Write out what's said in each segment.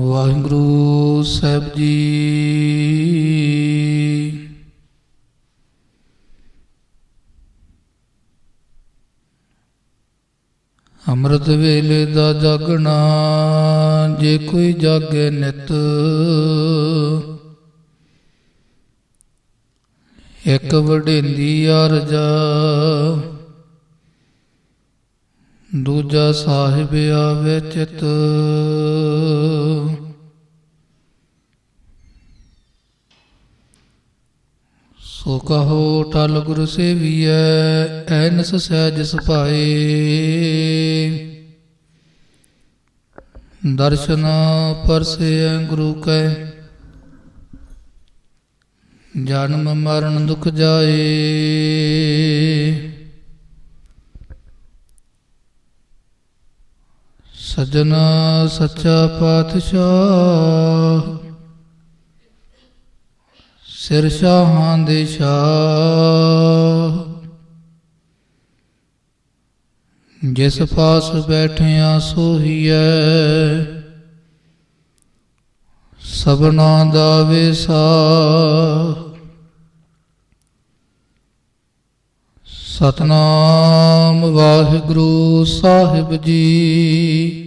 ਵਾਹਿਗੁਰੂ ਸਾਹਿਬ ਜੀ। ਅੰਮ੍ਰਿਤ ਵੇਲੇ ਦਾ ਜਾਗਣਾ, ਜੇ ਕੋਈ ਜਾਗੇ ਨਿਤ, ਇੱਕ ਵਡੇਂਦੀ ਅਰਜਾ, ਦੂਜਾ ਸਾਹਿਬ ਆਵੇ ਚਿਤ। ਸੋ ਕਹੋ ਟਲ ਗੁਰ ਸੇਵੀਐ, ਐਨਸ ਸਹਿਜ ਸੁਭਾਏ ਦਰਸ਼ਨ ਪਰਸੇ ਗੁਰੂ ਕੈ, ਜਨਮ ਮਰਨ ਦੁਖ ਜਾਏ। ਸਜਣਾ ਸੱਚਾ ਪਾਤਸ਼ਾਹ ਸਿਰ ਸ਼ਾਹਾਂ ਦੇ ਸ਼ਾਹ। ਜਿਸ ਪਾਸ ਬੈਠਿਆ ਸੋਹੀਐ, ਸਭਨਾ ਦਾ ਵਿਸਾ। ਸਤਨਾਮ ਵਾਹਿਗੁਰੂ ਸਾਹਿਬ ਜੀ।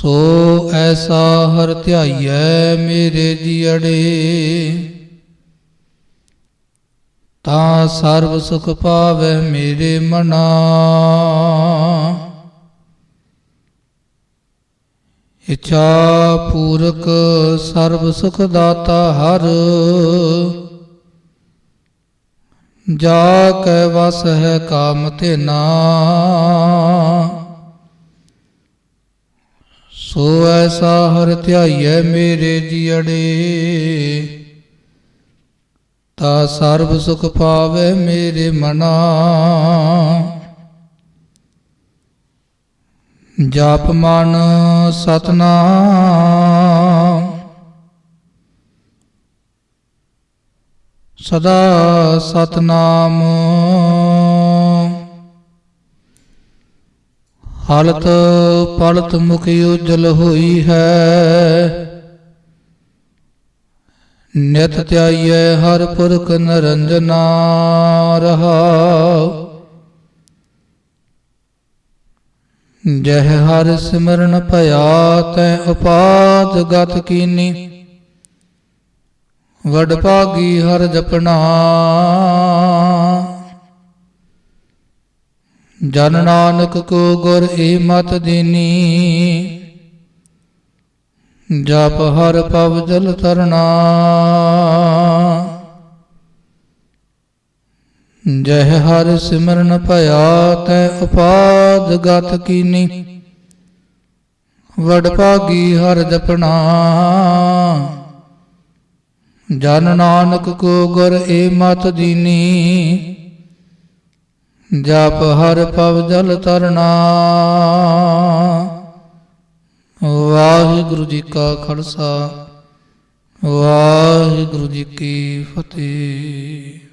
ਸੋ ਐਸਾ ਹਰ ਧਿਆਈਐ ਮੇਰੇ ਜੀੜੇ ਤਾਂ ਸਰਬ ਸੁਖ ਪਾਵੈ ਮੇਰੇ ਮਨਾ। ਇੱਛਾ ਪੂਰਕ ਸਰਬ ਸੁਖ ਦਾਤਾ ਹਰ। ਜਾ ਕੈ ਵਸ ਹੈ ਕਾਮ ਤੇ ਨਾ ਸੋ ਐਸਾ ਹਰ ਧਿਆਈਐ ਮੇਰੇ ਜੀੜੇ ਤਾ ਸਰਬ ਸੁਖ ਪਾਵੇ ਮੇਰੇ ਮਨਾ। ਜਾਪ ਮਨ ਸਤਨਾਮ। ਸਦਾ ਸਤਨਾਮ। ਹਲਤ ਪਲਤ ਮੁਖ ਉਜਲ ਹੋਈ ਹੈ। ਨਿਤ ਧਿਆਈਐ ਹਰ ਪੁਰਖ ਨਰੰਜਨਾ ਰਹਾਉ ਜਹ ਹਰ ਸਿਮਰਨ ਭਇਆ ਤੈ ਉਪਾਦ ਗਤ ਕੀਨੀ। ਵਡ ਭਾਗੀ ਹਰ ਜਪਣਾ। ਜਨ ਨਾਨਕ ਕੋ ਗੁਰ ਏ ਮਤ ਦੇਨੀ। ਜਪ ਹਰ ਪਵ ਜਲ ਤਰਣਾ ਜਹ ਹਰ ਸਿਮਰਨ ਭਇਆ ਤੈ ਉਪਾਦ ਗਤ ਕੀਨੀ। ਵਡ ਭਾਗੀ ਹਰ ਜਪਣਾ। ਜਨ ਨਾਨਕ ਕੋ ਗੁਰ ਏ ਮਤ ਦੀਨੀ। ਜਪ ਹਰ ਪਵ ਜਲ ਤਰਨਾ ਵਾਹਿਗੁਰੂ ਜੀ ਕਾ ਖਾਲਸਾ ਵਾਹਿਗੁਰੂ ਜੀ ਕੀ ਫਤਿਹ।